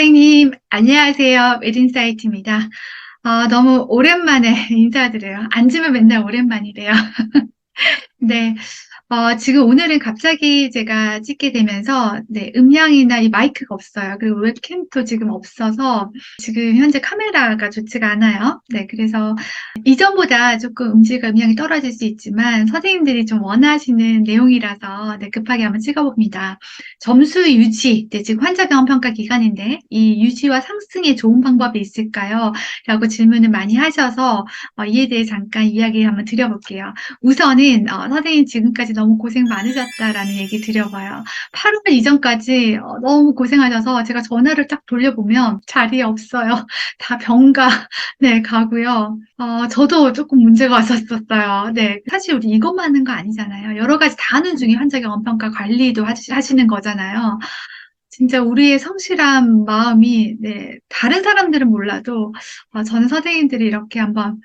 선생님, 안녕하세요. 웨딩사이트입니다. 어, 너무 오랜만에 인사드려요. 앉으면 맨날 오랜만이래요. 네. 어, 지금 오늘은 갑자기 제가 찍게 되면서, 네, 음량이나 이 마이크가 없어요. 그리고 웹캠도 지금 없어서, 지금 현재 카메라가 좋지가 않아요. 네, 그래서 이전보다 조금 음질과 음량이 떨어질 수 있지만, 선생님들이 좀 원하시는 내용이라서, 네, 급하게 한번 찍어봅니다. 점수 유지, 네, 지금 환자 경험 평가 기간인데, 이 유지와 상승에 좋은 방법이 있을까요? 라고 질문을 많이 하셔서, 어, 이에 대해 잠깐 이야기 한번 드려볼게요. 우선은, 어, 선생님 지금까지 너무 고생 많으셨다라는 얘기 드려봐요. 8월 이전까지 어, 너무 고생하셔서 제가 전화를 딱 돌려보면 자리에 없어요. 다 병가, 네, 가고요. 어, 저도 조금 문제가 왔었었어요. 네. 사실 우리 이것만 하는 거 아니잖아요. 여러 가지 다 하는 중에 환자 경험 평가 관리도 하시, 하시는 거잖아요. 진짜 우리의 성실한 마음이, 네, 다른 사람들은 몰라도, 어, 저는 선생님들이 이렇게 한번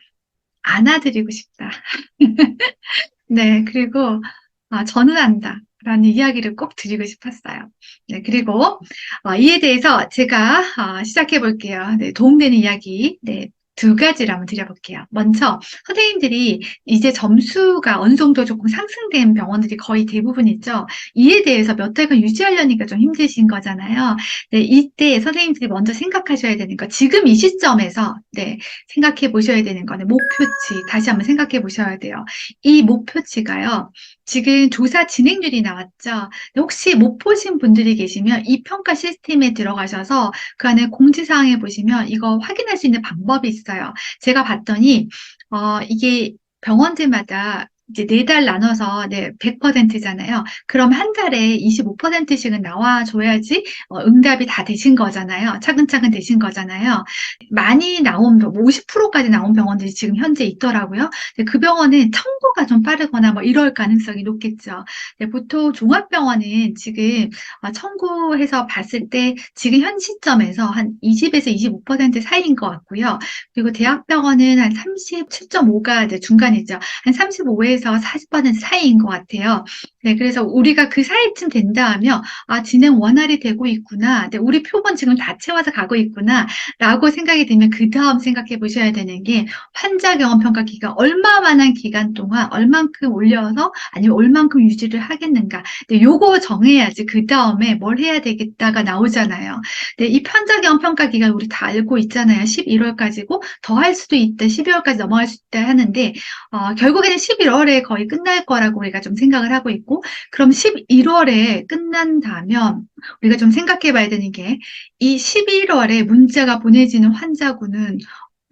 안아드리고 싶다. 네, 그리고, 아, 안다. 라는 이야기를 꼭 드리고 싶었어요. 네, 그리고, 어, 이에 대해서 제가, 어, 시작해 볼게요. 네, 도움되는 이야기. 네, 두 가지를 한번 드려볼게요. 먼저, 선생님들이 이제 점수가 어느 정도 조금 상승된 병원들이 거의 대부분 있죠. 이에 대해서 몇 달간 유지하려니까 좀 힘드신 거잖아요. 네, 이때 선생님들이 먼저 생각하셔야 되는 거, 지금 이 시점에서, 네, 생각해 보셔야 되는 거는 목표치, 다시 한번 생각해 보셔야 돼요. 이 목표치가요, 지금 조사 진행률이 나왔죠. 혹시 못 보신 분들이 계시면 이 평가 시스템에 들어가셔서 그 안에 공지사항에 보시면 이거 확인할 수 있는 방법이 있어요. 제가 봤더니, 어, 이게 병원들마다 이제 네 달 나눠서 네, 100%잖아요. 그럼 한 달에 25%씩은 나와줘야지 어, 응답이 다 되신 거잖아요. 차근차근 되신 거잖아요. 많이 나온, 50%까지 나온 병원들이 지금 현재 있더라고요. 그 병원은 청구가 좀 빠르거나 뭐 이럴 가능성이 높겠죠. 네, 보통 종합병원은 지금 어, 청구해서 봤을 때 지금 현 시점에서 한 20에서 25% 사이인 것 같고요. 그리고 대학병원은 한 37.5가 이제 중간이죠. 한 35에 30에서 40% 사이인 것 같아요. 네, 그래서 우리가 그 사이쯤 된다 하면, 아, 진행 원활히 되고 있구나. 네, 우리 표본 지금 다 채워서 가고 있구나. 라고 생각이 되면 그 다음 생각해 보셔야 되는 게 환자 경험 평가 기간, 얼마만한 기간 동안 얼만큼 올려서 아니면 얼만큼 유지를 하겠는가. 네, 요거 정해야지 그 다음에 뭘 해야 되겠다가 나오잖아요. 네, 이 환자 경험 평가 기간 우리 다 알고 있잖아요. 11월까지고 더 할 수도 있다. 12월까지 넘어갈 수 있다 하는데, 어, 결국에는 11월 11월에 거의 끝날 거라고 우리가 좀 생각을 하고 있고, 그럼 11월에 끝난다면 우리가 좀 생각해 봐야 되는 게, 이 11월에 문자가 보내지는 환자군은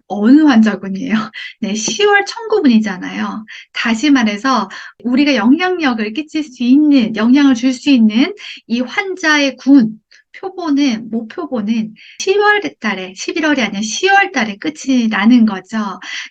어느 환자군이에요? 네, 10월 청구분이잖아요. 다시 말해서 우리가 영향력을 끼칠 수 있는, 영향을 줄 수 있는 이 환자의 군, 표본은, 목표본은 10월 달에, 11월이 아니라 10월 달에 끝이 나는 거죠.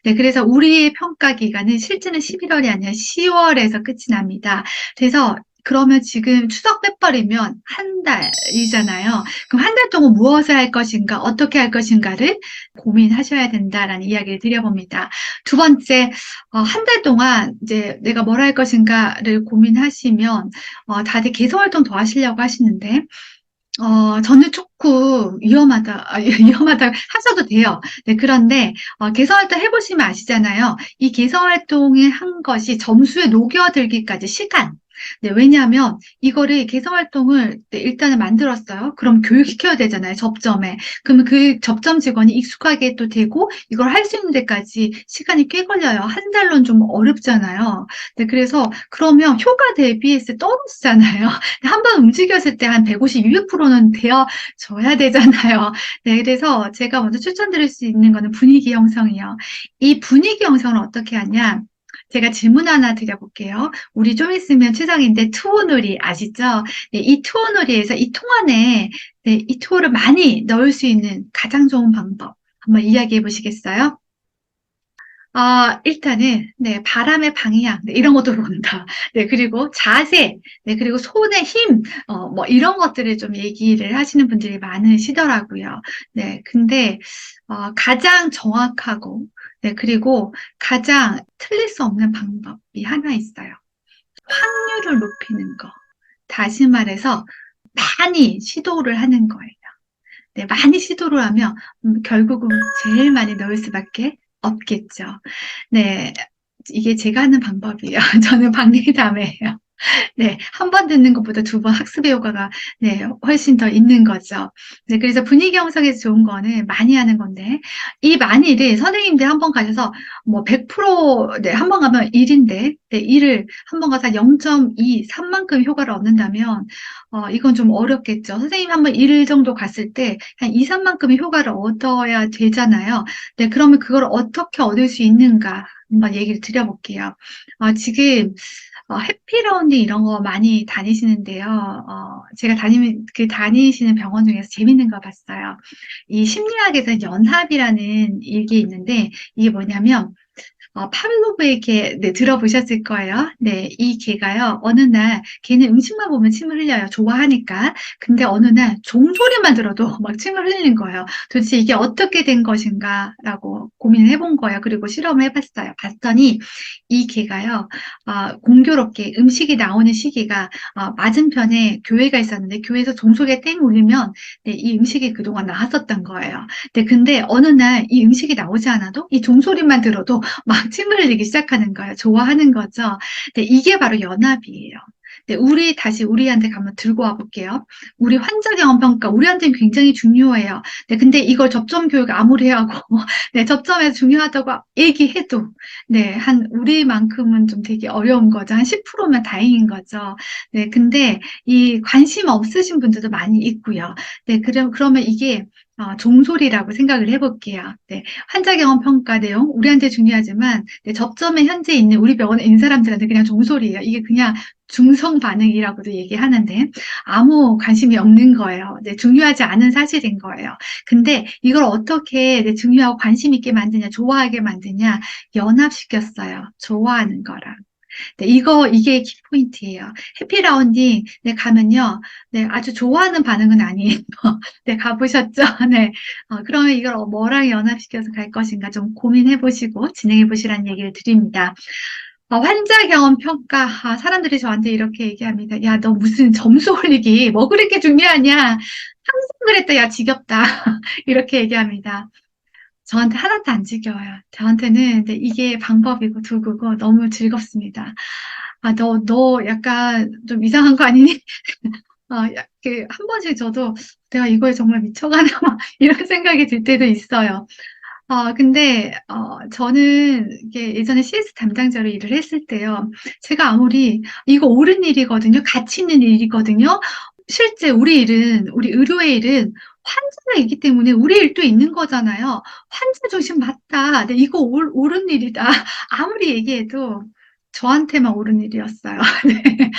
네, 그래서 우리의 평가 기간은 실제는 11월이 아니라 10월에서 끝이 납니다. 그래서 그러면 지금 추석 빼버리면 한 달이잖아요. 그럼 한 달 동안 무엇을 할 것인가, 어떻게 할 것인가를 고민하셔야 된다라는 이야기를 드려봅니다. 두 번째, 어, 한 달 동안 이제 내가 뭘 할 것인가를 고민하시면 어, 다들 개선 활동 더 하시려고 하시는데 어, 저는 조금 위험하다, 아, 위험하다 하셔도 돼요. 네, 그런데, 어, 개선 활동 해 보시면 아시잖아요. 이 개선 활동을 한 것이 점수에 녹여들기까지 시간, 네, 왜냐하면 이거를 개선 활동을 네, 일단은 만들었어요. 그럼 교육시켜야 되잖아요. 접점에. 그러면 그 접점 직원이 익숙하게 또 되고 이걸 할 수 있는 데까지 시간이 꽤 걸려요. 한 달로는 좀 어렵잖아요. 네, 그래서 그러면 효과 대비해서 떨어지잖아요. 한 번 움직였을 때 한 150, 200%는 되어줘야 되잖아요. 네, 그래서 제가 먼저 추천드릴 수 있는 거는 분위기 형성이요. 이 분위기 형성을 어떻게 하냐? 제가 질문 하나 드려볼게요. 우리 좀 있으면 추석인데 투어놀이 아시죠? 네, 이 투어놀이에서 이 통 안에 네, 이 투어를 많이 넣을 수 있는 가장 좋은 방법 한번 이야기해 보시겠어요? 아, 일단은, 네, 바람의 방향, 네, 이런 것도 본다. 네, 그리고 자세, 네, 그리고 손의 힘, 어, 뭐, 이런 것들을 좀 얘기를 하시는 분들이 많으시더라고요. 네, 근데, 어, 가장 정확하고, 네, 그리고 가장 틀릴 수 없는 방법이 하나 있어요. 확률을 높이는 거. 다시 말해서, 많이 시도를 하는 거예요. 네, 많이 시도를 하면 음, 결국은 제일 많이 넣을 수밖에 없겠죠. 네, 이게 제가 하는 방법이에요. 저는 박리담이에요. 네, 한번 듣는 것보다 두번 학습의 효과가 네, 훨씬 더 있는 거죠. 네, 그래서 분위기 형성에서 좋은 거는 많이 하는 건데 이 많이를 선생님들 한번 가셔서 뭐 100% 네, 한번 가면 1 인데 네, 1을 한번 가서 0.2, 3 만큼 효과를 얻는다면 어, 이건 좀 어렵겠죠. 선생님 한번1 정도 갔을 때 한 2, 3 만큼의 효과를 얻어야 되잖아요. 네, 그러면 그걸 어떻게 얻을 수 있는가 한번 얘기를 드려볼게요. 어, 지금 어, 해피라운드 이런 거 많이 다니시는데요. 어, 제가 다니는, 그 다니시는 병원 중에서 재밌는 거 봤어요. 이 심리학에서 연합이라는 이게 있는데, 이게 뭐냐면, 어, 파블로브의 개, 네, 들어보셨을 거예요. 네, 이 개가요, 어느 날, 걔는 음식만 보면 침을 흘려요. 좋아하니까. 근데 어느 날, 종소리만 들어도 막 침을 흘리는 거예요. 도대체 이게 어떻게 된 것인가? 라고 고민을 해본 거예요. 그리고 실험을 해봤어요. 봤더니, 이 개가요, 어, 공교롭게 음식이 나오는 시기가, 어, 맞은편에 교회가 있었는데, 교회에서 종소리가 땡 울리면, 네, 이 음식이 그동안 나왔었던 거예요. 네, 근데 어느 날 이 음식이 나오지 않아도, 이 종소리만 들어도 막 침을 흘리기 시작하는 거예요. 좋아하는 거죠. 네, 이게 바로 연합이에요. 네, 우리 다시 우리한테 한번 들고 와 볼게요. 우리 환자 경험 평가 우리한테는 굉장히 중요해요. 네, 근데 이걸 접점 교육 아무리 하고 네, 접점에서 중요하다고 얘기해도 네, 한 우리만큼은 좀 되게 어려운 거죠. 한 10%면 다행인 거죠. 네, 근데 이 관심 없으신 분들도 많이 있고요. 네, 그럼 그러면 이게 어, 종소리라고 생각을 해볼게요. 네, 환자 경험 평가 내용 우리한테 중요하지만 네, 접점에 현재 있는 우리 병원에 있는 사람들한테 그냥 종소리예요. 이게 그냥 중성 반응이라고도 얘기하는데 아무 관심이 없는 거예요. 네, 중요하지 않은 사실인 거예요. 근데 이걸 어떻게 네, 중요하고 관심 있게 만드냐, 좋아하게 만드냐 연합시켰어요. 좋아하는 거랑. 네, 이거, 이게 키포인트예요. 해피라운딩, 네, 가면요. 네, 아주 좋아하는 반응은 아니에요. 네, 가보셨죠? 네. 어, 그러면 이걸 뭐랑 연합시켜서 갈 것인가 좀 고민해 보시고 진행해 보시라는 얘기를 드립니다. 어, 환자 경험 평가. 아, 사람들이 저한테 이렇게 얘기합니다. 야, 너 무슨 점수 올리기, 뭐 그렇게 중요하냐? 항상 그랬다, 야, 지겹다. 이렇게 얘기합니다. 저한테 하나도 안 지겨워요. 저한테는 이게 방법이고 도구고 너무 즐겁습니다. 아, 너, 너 약간 좀 이상한 거 아니니? 어, 야, 그, 한 번씩 저도 내가 이거에 정말 미쳐가나? 막 이런 생각이 들 때도 있어요. 어, 근데, 어, 저는 이게 예전에 CS 담당자로 일을 했을 때요. 제가 아무리 이거 옳은 일이거든요. 가치 있는 일이거든요. 실제 우리 일은, 우리 의료의 일은 환자가 있기 때문에 우리 일도 있는 거잖아요. 환자 중심 맞다. 네, 이거 옳, 옳은 일이다. 아무리 얘기해도 저한테만 옳은 일이었어요. 네,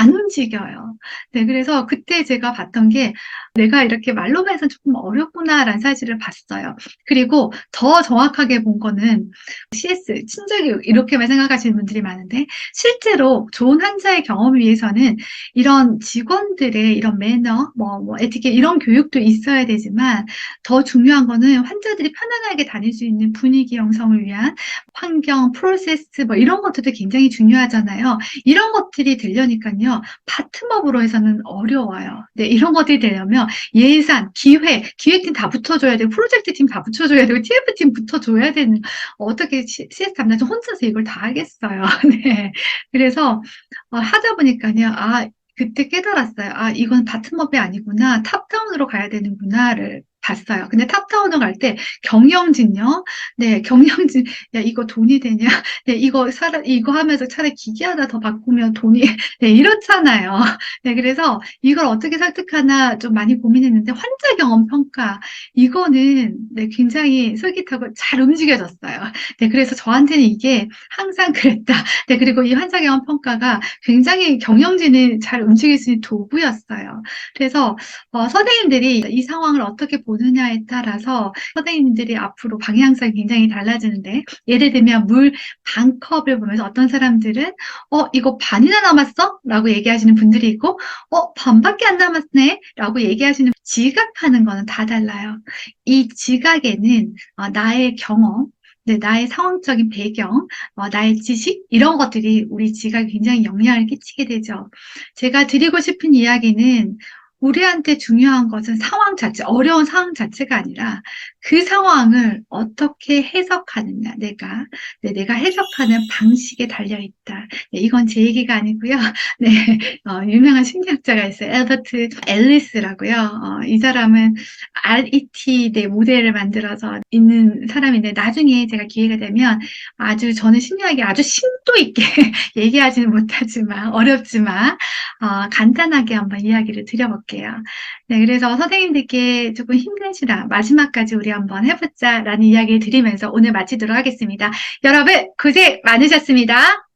안 움직여요. 네, 그래서 그때 제가 봤던 게 내가 이렇게 말로만 해서 조금 어렵구나라는 사실을 봤어요. 그리고 더 정확하게 본 거는 CS, 친절교육 이렇게만 생각하시는 분들이 많은데 실제로 좋은 환자의 경험을 위해서는 이런 직원들의 이런 매너, 뭐, 뭐 에티켓 이런 교육도 있어야 되지만 더 중요한 거는 환자들이 편안하게 다닐 수 있는 분위기 형성을 위한 환경, 프로세스 뭐 이런 것들도 굉장히 중요하잖아요. 이런 것들이 되려니까요. 파트업으로 해서는 어려워요. 네, 이런 것들이 되려면 예산, 기획, 기획팀 다 붙어줘야 되고 프로젝트 팀 다 붙여줘야 되고 TF팀 붙어줘야 되는 어떻게 CS 담당자 혼자서 이걸 다 하겠어요. 네. 그래서 어, 하다 보니까요. 아 그때 깨달았어요. 아, 이건 바텀업이 아니구나. 탑다운으로 가야 되는구나를 봤어요. 근데 탑다운을 갈때 경영진요. 네, 경영진. 야, 이거 돈이 되냐? 네, 이거 사람 이거 하면서 차라리 기계 하나 더 바꾸면 돈이 네, 이렇잖아요. 네, 그래서 이걸 어떻게 설득하나 좀 많이 고민했는데 환자 경험 평가 이거는 네, 굉장히 솔깃하고 잘 움직여졌어요. 네, 그래서 저한테는 이게 항상 그랬다. 네, 그리고 이 환자 경험 평가가 굉장히 경영진을 잘 움직일 수 있는 도구였어요. 그래서 어, 선생님들이 이 상황을 어떻게 보느냐에 따라서 선생님들이 앞으로 방향성이 굉장히 달라지는데 예를 들면 물 반 컵을 보면서 어떤 사람들은 어 이거 반이나 남았어? 라고 얘기하시는 분들이 있고 어 반밖에 안 남았네? 라고 얘기하시는 지각하는 거는 다 달라요. 이 지각에는 어, 나의 경험 네, 나의 상황적인 배경, 어, 나의 지식, 이런 것들이 우리 지각에 굉장히 영향을 끼치게 되죠. 제가 드리고 싶은 이야기는 우리한테 중요한 것은 상황 자체, 어려운 상황 자체가 아니라 그 상황을 어떻게 해석하느냐, 내가. 네, 내가 해석하는 방식에 달려있다. 네, 이건 제 얘기가 아니고요. 네, 어, 유명한 심리학자가 있어요. 엘버트 앨리스라고요. 어, 이 사람은 RET 네, 모델을 만들어서 있는 사람인데 나중에 제가 기회가 되면 아주 저는 심리학이 아주 심도 있게 얘기하지는 못하지만 어렵지만 어, 간단하게 한번 이야기를 드려볼 게요. 네, 그래서 선생님들께 조금 힘내시라 마지막까지 우리 한번 해보자라는 이야기를 드리면서 오늘 마치도록 하겠습니다. 여러분 고생 많으셨습니다.